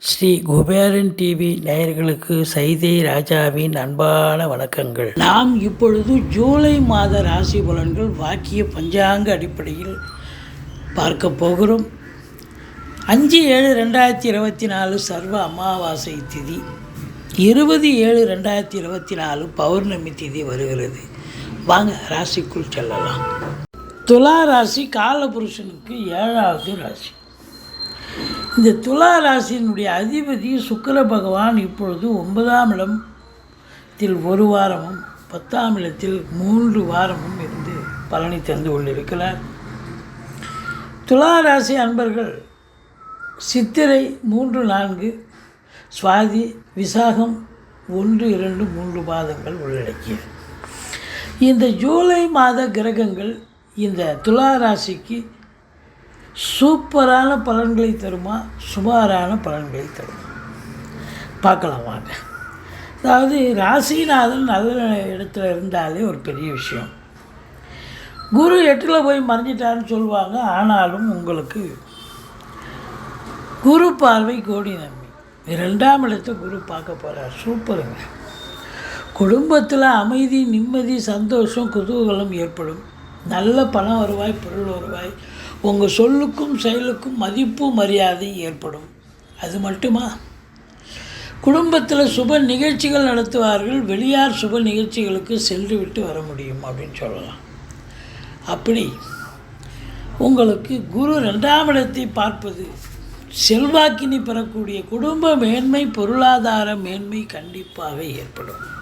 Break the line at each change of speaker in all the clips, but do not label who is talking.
Sri Kuberan TV நேயர்களுக்கு சைதை ராஜாவின் அன்பான வணக்கங்கள். நாம் இப்பொழுது ஜூலை மாத ராசி பலன்கள் வாக்கிய பஞ்சாங்க அடிப்படையில் பார்க்க போகிறோம். அஞ்சு ஏழு ரெண்டாயிரத்தி இருபத்தி நாலு சர்வ அமாவாசை திதி. இருபது ஏழு ரெண்டாயிரத்தி இருபத்தி நாலு பௌர்ணமி திதி வருகிறது. வாங்க ராசிக்குள் செல்லலாம். துலா ராசி காலபுருஷனுக்கு ஏழாவது ராசி. இந்த துலா ராசியினுடைய அதிபதி சுக்கர பகவான் இப்பொழுது ஒன்பதாம் இடத்தில் ஒரு வாரமும் பத்தாம் இடத்தில் மூன்று வாரமும் இருந்து பலனை தந்து கொண்டிருக்கிறார். துலா ராசி அன்பர்கள் சித்திரை மூன்று நான்கு சுவாதி விசாகம் ஒன்று இரண்டு மூன்று மாதங்கள் உள்ளடக்கியது. இந்த ஜூலை மாத கிரகங்கள் இந்த துலா ராசிக்கு சூப்பரான பலன்களை தருமா? சுமாரான பலன்களை தருமா? பார்க்கலாம் வாங்க. அதாவது ராசிநாதன் நல்ல இடத்துல இருந்தாலே ஒரு பெரிய விஷயம். குரு எட்டில் போய் மறைஞ்சிட்டாருன்னு சொல்லுவாங்க. ஆனாலும் உங்களுக்கு குரு பார்வை கோடி நம்பி ரெண்டாம் இடத்த குரு பார்க்க போகிறார் சூப்பருங்க. குடும்பத்தில் அமைதி நிம்மதி சந்தோஷம் குதூகலம் ஏற்படும். நல்ல பணம் வருவாய் பொருள் வருவாய் உங்கள் சொல்லுக்கும் செயலுக்கும் மதிப்பு மரியாதை ஏற்படும். அது மட்டுமா? குடும்பத்தில் சுப நிகழ்ச்சிகள் நடத்துவார்கள் வெளியார் சுப நிகழ்ச்சிகளுக்கு சென்று விட்டு வர முடியும் அப்படின்னு சொல்லலாம். அப்படி உங்களுக்கு குரு ரெண்டாம் இடத்தை பார்ப்பது செல்வாக்கினி பெறக்கூடிய குடும்ப மேன்மை பொருளாதார மேன்மை கண்டிப்பாக ஏற்படும்.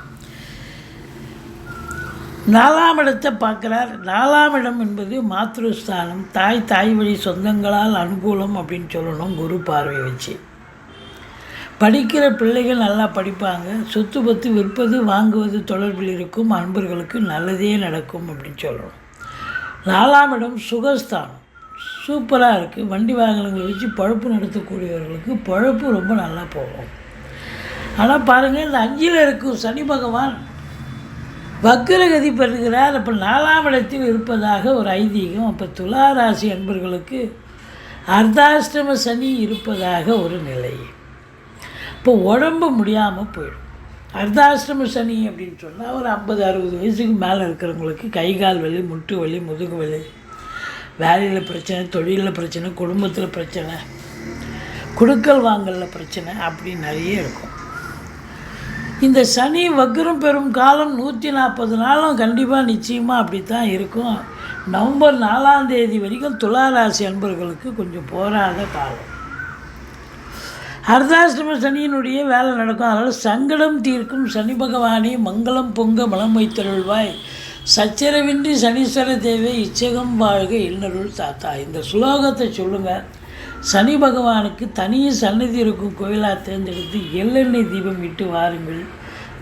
நாலாம் இடத்தை பார்க்குறார். நாலாம் இடம் என்பது மாத்ருஸ்தானம். தாய் தாய் வழி சொந்தங்களால் அனுகூலம் அப்படின்னு சொல்லணும் குரு பார்வை வச்சு. படிக்கிற பிள்ளைகள் நல்லா படிப்பாங்க. சொத்து பத்து விற்பது வாங்குவது தொடர்பில் இருக்கும் அன்பர்களுக்கு நல்லதே நடக்கும் அப்படின்னு சொல்லணும். நாலாம் இடம் சுகஸ்தானம். சூப்பராக இருக்குது வண்டி வாகனங்களை வச்சு பழப்பு நடத்தக்கூடியவர்களுக்கு பழப்பு ரொம்ப நல்லா போகும். ஆனால் பாருங்கள் இந்த அஞ்சில் இருக்கும் சனி பகவான் வக்கரகதி பெறுகிறார் அப்போ நாலாம் இடத்தில் இருப்பதாக ஒரு ஐதீகம். அப்போ துலா ராசி அன்பர்களுக்கு அர்த்தாஷ்டம சனி இருப்பதாக ஒரு நிலை. இப்போ உடம்பு முடியாமல் போயிடும். அர்த்தாஷ்டம சனி அப்படின்னு சொன்னால் ஒரு ஐம்பது அறுபது வயசுக்கு மேலே இருக்கிறவங்களுக்கு கை கால் வலி முட்டு வலி முதுகு வலி வேலையில் பிரச்சனை தொழிலில் பிரச்சனை குடும்பத்தில் பிரச்சனை கொடுக்கல் வாங்கலில் பிரச்சனை அப்படி நிறைய இருக்கும். இந்த சனி வக்ரம் பெறும் காலம் நூற்றி நாற்பது நாளும் கண்டிப்பாக நிச்சயமாக அப்படி தான் இருக்கும். நவம்பர் நாலாம் தேதி வரைக்கும் துளாராசி அன்பர்களுக்கு கொஞ்சம் போராத காலம். அர்த்தாஷ்டம சனியினுடைய வேலை நடக்கும். அதனால் சங்கடம் தீர்க்கும். சனி பகவானே மங்களம் பொங்க மலம் வைத்தருள்வாய். சச்சரவின்றி சனீஸ்வர தேவை இச்சகம் வாழ்க இன்னருள் தாத்தா. இந்த சுலோகத்தை சொல்லுங்கள் சனி பகவானுக்கு தனிய சன்னதி இருக்கும் கோயிலாக தேர்ந்தெடுத்து எள்ளெண்ணெய் தீபம் இட்டு வாருங்கள்.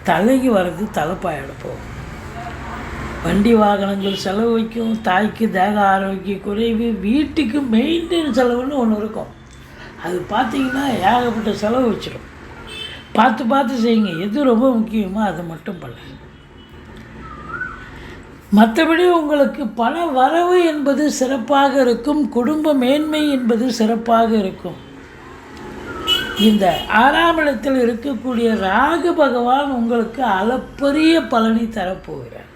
தலைக்கு வர்றது தலைப்பாக எடுப்போம் வண்டி வாகனங்கள் செலவு வைக்கும் தாய்க்கு தேக ஆரோக்கிய குறைவு வீட்டுக்கு மெயின்டைன் செலவுன்னு ஒன்று இருக்கும். அது பார்த்தீங்கன்னா ஏகப்பட்ட செலவு வச்சிடும் பார்த்து பார்த்து செய்யுங்க. எது ரொம்ப முக்கியமோ அதை மட்டும் பண்ணுங்கள் மற்றபடி உங்களுக்கு பண வரவு என்பது சிறப்பாக இருக்கும் குடும்ப மேன்மை என்பது சிறப்பாக இருக்கும். இந்த ஆறாம் இடத்தில் இருக்கக்கூடிய ராகு பகவான் உங்களுக்கு அளப்பரிய பலனை தரப்போகிறார்.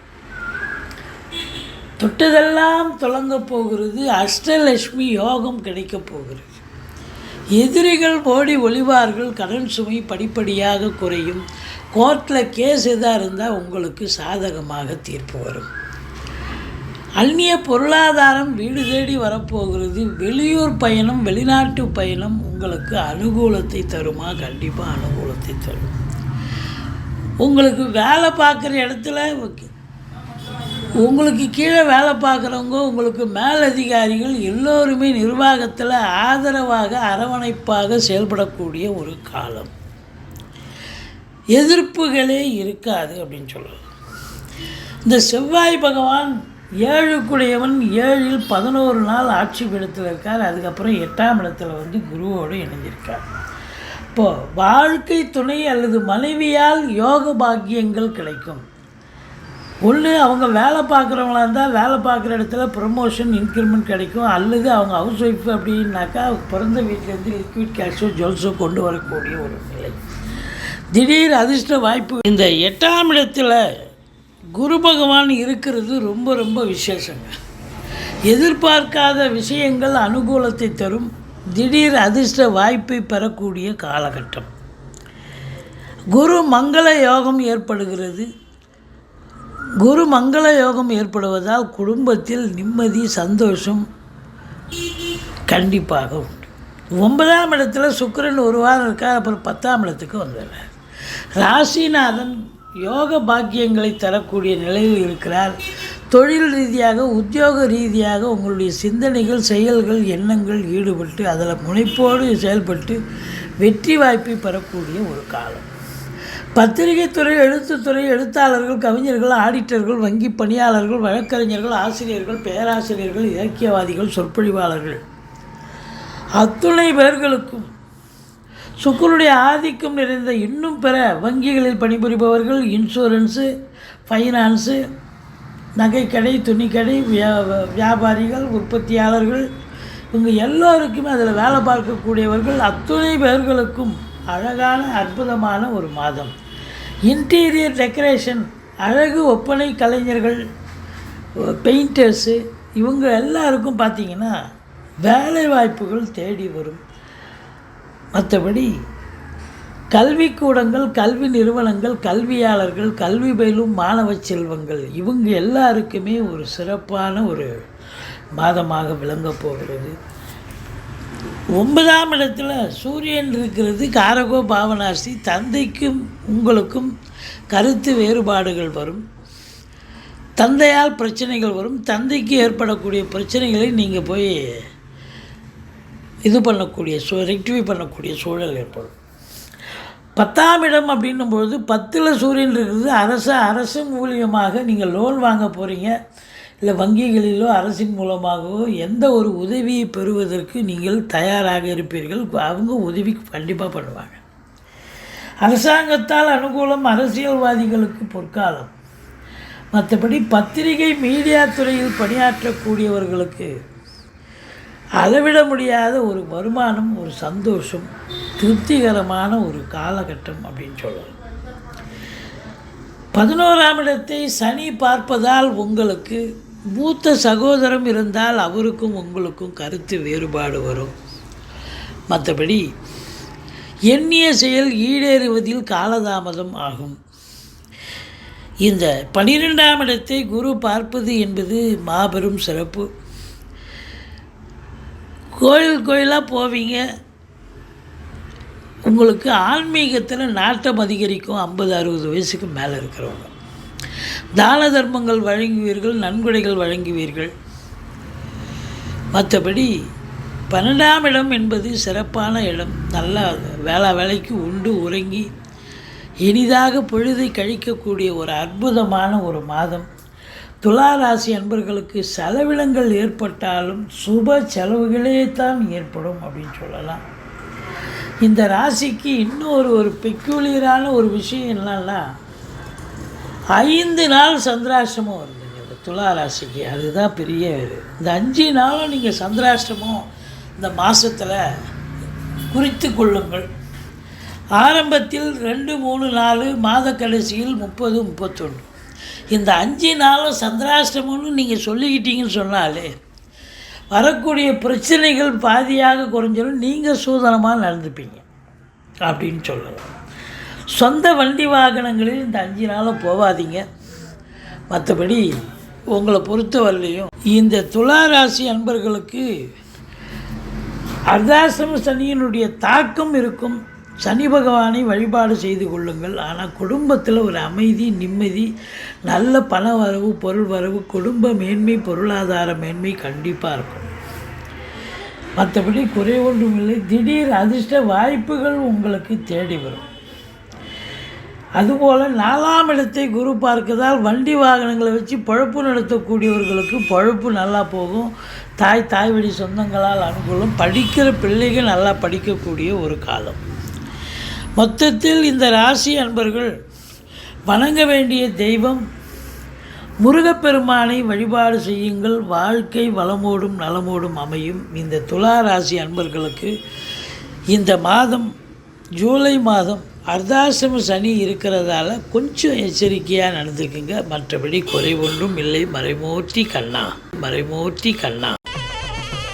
தொட்டதெல்லாம் தொடங்க போகிறது அஷ்டலட்சுமி யோகம் கிடைக்கப் போகிறது. எதிரிகள் ஓடி ஒளிவார்கள் கடன் சுமை படிப்படியாக குறையும். கோர்ட்டில் கேஸ் எதாக இருந்தால் உங்களுக்கு சாதகமாக தீர்ப்பு வரும். அந்நிய பொருளாதாரம் வீடு தேடி வரப்போகிறது. வெளியூர் பயணம் வெளிநாட்டு பயணம் உங்களுக்கு அனுகூலத்தை தருமா? கண்டிப்பாக அனுகூலத்தை தரும். உங்களுக்கு வேலை பார்க்குற இடத்துல உங்களுக்கு கீழே வேலை பார்க்குறவங்க உங்களுக்கு மேலதிகாரிகள் எல்லோருமே நிர்வாகத்தில் ஆதரவாக அரவணைப்பாக செயல்படக்கூடிய ஒரு காலம். எதிர்ப்புகளே இருக்காது அப்படின்னு சொல்லலாம் இந்த செவ்வாய் பகவான் ஏழுக்குடையவன் ஏழில் பதினோரு நாள் ஆட்சி பீடத்தில் இருக்கார் அதுக்கப்புறம் எட்டாம் இடத்துல வந்து குருவோடு இணைஞ்சிருக்கார். இப்போது வாழ்க்கை துணை அல்லது மனைவியால் யோக பாக்கியங்கள் கிடைக்கும். ஒன்று அவங்க வேலை பார்க்குறவங்களா இருந்தால் வேலை பார்க்குற இடத்துல ப்ரொமோஷன் இன்க்ரிமெண்ட் கிடைக்கும். அல்லது அவங்க ஹவுஸ் ஒய்ஃப் அப்படின்னாக்கா பிறந்த வீட்டிலேருந்து லிக்விட் கேஷோ ஜுவல்ஸோ கொண்டு வரக்கூடிய ஒரு நிலை. திடீர் அதிர்ஷ்ட வாய்ப்பு. இந்த எட்டாம் இடத்தில் குரு பகவான் இருக்கிறது ரொம்ப ரொம்ப விசேஷங்க. எதிர்பார்க்காத விஷயங்கள் அனுகூலத்தை தரும். திடீர் அதிர்ஷ்ட வாய்ப்பை பெறக்கூடிய காலகட்டம். குரு மங்கள யோகம் ஏற்படுகிறது. குரு மங்கள யோகம் ஏற்படுவதால் குடும்பத்தில் நிம்மதி சந்தோஷம் கண்டிப்பாக உண்டு. ஒன்பதாம் இடத்துல சுக்கரன் ஒரு வாரம் இருக்கார் அப்புறம் பத்தாம் இடத்துக்கு வந்துடுறார். ராசிநாதன் யோக பாக்கியங்களை தரக்கூடிய நிலையில் இருக்கிறார். தொழில் ரீதியாக உத்தியோக ரீதியாக உங்களுடைய சிந்தனைகள் செயல்கள் எண்ணங்கள் ஈடுபட்டு அதில் முனைப்போடு செயல்பட்டு வெற்றி வாய்ப்பை பெறக்கூடிய ஒரு காலம். பத்திரிகைத்துறை எழுத்துத்துறை எழுத்தாளர்கள் கவிஞர்கள் ஆடிட்டர்கள் வங்கி பணியாளர்கள் வழக்கறிஞர்கள் ஆசிரியர்கள் பேராசிரியர்கள் இலக்கியவாதிகள் சொற்பொழிவாளர்கள். அத்துணை பேர்களுக்கும் சுக்கருடைய ஆதிக்கம் நிறைந்த இன்னும் பிற வங்கிகளில் பணிபுரிபவர்கள் இன்சூரன்ஸு ஃபைனான்ஸு நகைக்கடை துணிக்கடை வியா வியாபாரிகள் உற்பத்தியாளர்கள் இவங்க எல்லோருக்குமே அதில் வேலை பார்க்கக்கூடியவர்கள் அத்துணை பேர்களுக்கும் அழகான அற்புதமான ஒரு மாதம். இன்டீரியர் டெக்கரேஷன் அழகு ஒப்பனை கலைஞர்கள் பெயிண்டர்ஸு இவங்க எல்லாருக்கும் பார்த்திங்கன்னா வேலை வாய்ப்புகள் தேடி வரும். மற்றபடி கல்விக்கூடங்கள் கல்வி நிறுவனங்கள் கல்வியாளர்கள் கல்வி பயிலும் மாணவ செல்வங்கள் இவங்க எல்லாருக்குமே ஒரு சிறப்பான ஒரு மாதமாக விளங்கப் போகிறது. ஒன்பதாம் இடத்துல சூரியன் இருக்கிறது காரகோ பாவனாசி தந்தைக்கும் உங்களுக்கும் கருத்து வேறுபாடுகள் வரும். தந்தையால் பிரச்சனைகள் வரும். தந்தைக்கு ஏற்படக்கூடிய பிரச்சனைகளை நீங்கள் போய் இது பண்ணக்கூடிய சூ ரெக்டிஃபை பண்ணக்கூடிய சூழல் ஏற்படும். பத்தாம் இடம் அப்படின்னும் பொழுது பத்தில் சூரியன் இருக்கிறது அரசு அரசு மூலியமாக நீங்கள் லோன் வாங்க போகிறீங்க இல்லை வங்கிகளிலோ அரசின் மூலமாகவோ எந்த ஒரு உதவியை பெறுவதற்கு நீங்கள் தயாராக இருப்பீர்கள் அவங்க உதவி கண்டிப்பாக பண்ணுவாங்க. அரசாங்கத்தால் அனுகூலம் அரசியல்வாதிகளுக்கு பொற்காலம். மற்றபடி பத்திரிகை மீடியா துறையில் பணியாற்றக்கூடியவர்களுக்கு அளவிட முடியாத ஒரு வருமானம் ஒரு சந்தோஷம் திருப்திகரமான ஒரு காலகட்டம் அப்படின்னு சொல்லலாம். பதினோராம் இடத்தை சனி பார்ப்பதால் உங்களுக்கு மூத்த சகோதரம் இருந்தால் அவருக்கும் உங்களுக்கும் கருத்து வேறுபாடு வரும். மற்றபடி எண்ணிய செயல் ஈடேறுவதில் காலதாமதம் ஆகும். இந்த பனிரெண்டாம் இடத்தை குரு பார்ப்பது என்பது மாபெரும் சிறப்பு. கோயில் கோயிலாக போவீங்க. உங்களுக்கு ஆன்மீகத்தில் நாட்டம் அதிகரிக்கும் ஐம்பது அறுபது வயசுக்கு மேலே இருக்கிறவங்க. தான தர்மங்கள் வழங்குவீர்கள் நன்கொடைகள் வழங்குவீர்கள். மற்றபடி பன்னெண்டாம் இடம் என்பது சிறப்பான இடம். நல்லா வேளா வேலைக்கு உண்டு உறங்கி இனிதாக பொழுதை கழிக்கக்கூடிய ஒரு அற்புதமான ஒரு மாதம். துலா ராசி அன்பர்களுக்கு செலவினங்கள் ஏற்பட்டாலும் சுப செலவுகளே தான் ஏற்படும் அப்படின்னு சொல்லலாம். இந்த ராசிக்கு இன்னொரு ஒரு பெக்யூலியரான ஒரு விஷயம் என்னன்னா ஐந்து நாள் சந்திராஷ்டமம் வருதுங்க இந்த துலா ராசிக்கு அதுதான் பெரிய இந்த அஞ்சு நாளும் நீங்கள் சந்திராஷ்டமம் இந்த மாதத்தில் குறித்து கொள்ளுங்கள். ஆரம்பத்தில் ரெண்டு மூணு நாலு மாத கடைசியில் முப்பது முப்பத்தொன்று. இந்த அஞ்சு நாளும் சந்திராஷ்டமம்னு நீங்கள் சொல்லிக்கிட்டீங்கன்னு சொன்னாலே வரக்கூடிய பிரச்சனைகள் பாதியாக குறைஞ்சாலும் நீங்கள் சூதனமாக நடந்துப்பீங்க. அப்படின்னு சொல்லலாம் சொந்த வண்டி வாகனங்களில் இந்த அஞ்சு நாளும் போகாதீங்க மற்றபடி உங்களை பொறுத்தவரையிலையும் இந்த துலா ராசி அன்பர்களுக்கு அர்தாசிரம சனியினுடைய தாக்கம் இருக்கும். சனி பகவானை வழிபாடு செய்து கொள்ளுங்கள். ஆனால் குடும்பத்தில் ஒரு அமைதி நிம்மதி நல்ல பண வரவு பொருள் வரவு குடும்ப மேன்மை பொருளாதார மேன்மை கண்டிப்பாக இருக்கும். மற்றபடி குறை ஒன்றும் இல்லை திடீர் அதிர்ஷ்ட வாய்ப்புகள் உங்களுக்கு தேடி வரும். அதுபோல் நாலாம் இடத்தை குரு பார்க்கதால் வண்டி வாகனங்களை வச்சு பழப்பு நடத்தக்கூடியவர்களுக்கு பழப்பு நல்லா போகும். தாய் தாய் வழி சொந்தங்களால் அனுகூலம். படிக்கிற பிள்ளைகள் நல்லா படிக்கக்கூடிய ஒரு காலம். மொத்தத்தில் இந்த ராசி அன்பர்கள் வணங்க வேண்டிய தெய்வம் முருகப்பெருமானை வழிபாடு செய்யுங்கள் வாழ்க்கை வளமோடும் நலமோடும் அமையும். இந்த துலா ராசி அன்பர்களுக்கு இந்த மாதம் ஜூலை மாதம் அர்த்தாசிரம சனி இருக்கிறதால கொஞ்சம் எச்சரிக்கையாக நடந்துக்குங்க. மற்றபடி குறை ஒன்றும் இல்லை. மறைமூர்த்தி கண்ணா. மறைமூர்த்தி கண்ணா.